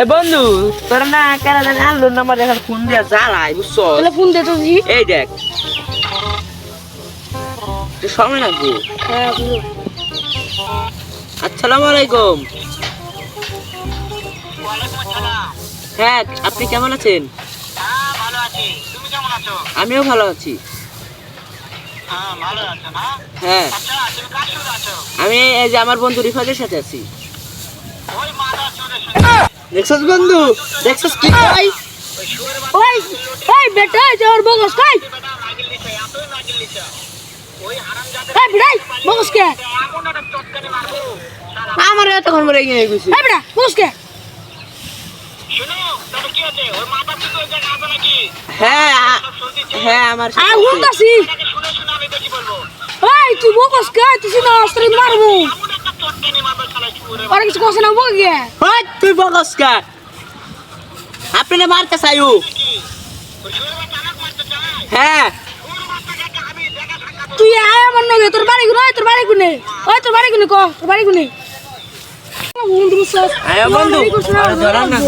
এ বন্ধু তোর না কেন জানি আনলো নাম্বার এখন ফোন দিয়া জ্বালাই বুঝছ তাহলে ফোন দে তো এই দেখ। তুই সময় লাগবো? হ্যাঁ আসসালামু আলাইকুম। হ্যাঁ আপনি কেমন আছেন? ভালো আছি তুমি কেমন আছো আমিও ভালো আছি। হ্যাঁ। হ্যাঁ আচ্ছা আমি এই যে আমার বন্ধু রিফাজের সাথে আছি। দেখছস বন্ধু দেখছস কি? ভাই ওই ওই বেটা এই ওর বগস কাই? এই বেটাই বগস কে। আমার এতক্ষণ মরে গিয়ে গেছি। এই বেটা বগস কে? হ্যাঁ হ্যাঁ আমার আ বলব। ওই তুই বগস কে? তুই না অস্ত্র মারবো। কিছু কষ্ট না বগ ওই, তুই বকস কা? আপনি মারতে চাইও হ্যাঁ। তুই আয় আমার নগে তোর বাড়ি গুলো তোর বাড়ি গুনে ওই তোর বাড়ি গুনে ক তোর বাড়ি গুনে বন্ধু আয়া বন্ধু ধরা না